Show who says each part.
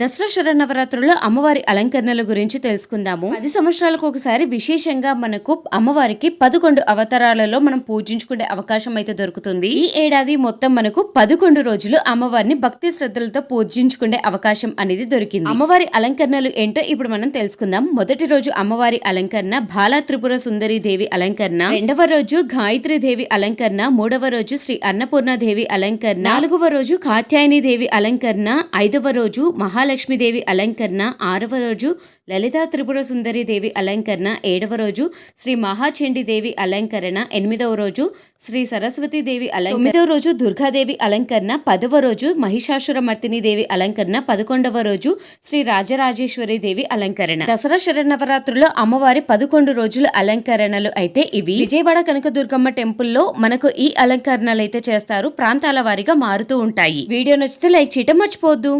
Speaker 1: దసరా శరన్నవరాత్రుల్లో అమ్మవారి అలంకరణల గురించి తెలుసుకుందాము. పది సంవత్సరాలకు ఒకసారి విశేషంగా మనకు అమ్మవారికి పదకొండు అవతారాలలో మనం పూజించుకునే అవకాశం అయితే దొరుకుతుంది. ఈ ఏడాది మొత్తం మనకు పదకొండు రోజులు అమ్మవారిని భక్తి శ్రద్ధలతో పూజించుకునే అవకాశం అనేది దొరికింది. అమ్మవారి అలంకరణలు ఏంటో ఇప్పుడు మనం తెలుసుకుందాం. మొదటి రోజు అమ్మవారి అలంకరణ బాలా త్రిపుర సుందరి దేవి అలంకరణ రెండవ రోజు గాయత్రి దేవి అలంకరణ మూడవ రోజు శ్రీ అన్నపూర్ణ దేవి అలంకరణ నాలుగవ రోజు కాత్యాయని దేవి అలంకరణ ఐదవ రోజు మహా మహాలక్ష్మీదేవి అలంకరణ ఆరవ రోజు లలితా త్రిపుర సుందరి దేవి అలంకరణ ఏడవ రోజు శ్రీ మహాచండి దేవి అలంకరణ ఎనిమిదవ రోజు శ్రీ సరస్వతి దేవి అలంకరణ తొమ్మిదవ రోజు దుర్గాదేవి అలంకరణ పదవ రోజు మహిషాసురమర్తిని దేవి అలంకరణ పదకొండవ రోజు శ్రీ రాజరాజేశ్వరి దేవి అలంకరణ. దసరా శరణవరాత్రుల్లో అమ్మవారి పదకొండు రోజుల అలంకరణలు అయితే ఇవి. విజయవాడ కనకదుర్గమ్మ టెంపుల్లో మనకు ఈ అలంకరణలు అయితే చేస్తారు ప్రాంతాల వారీగా మారుతూ ఉంటాయి. వీడియో నచ్చితే లైక్ చేయటం మర్చిపోవద్దు.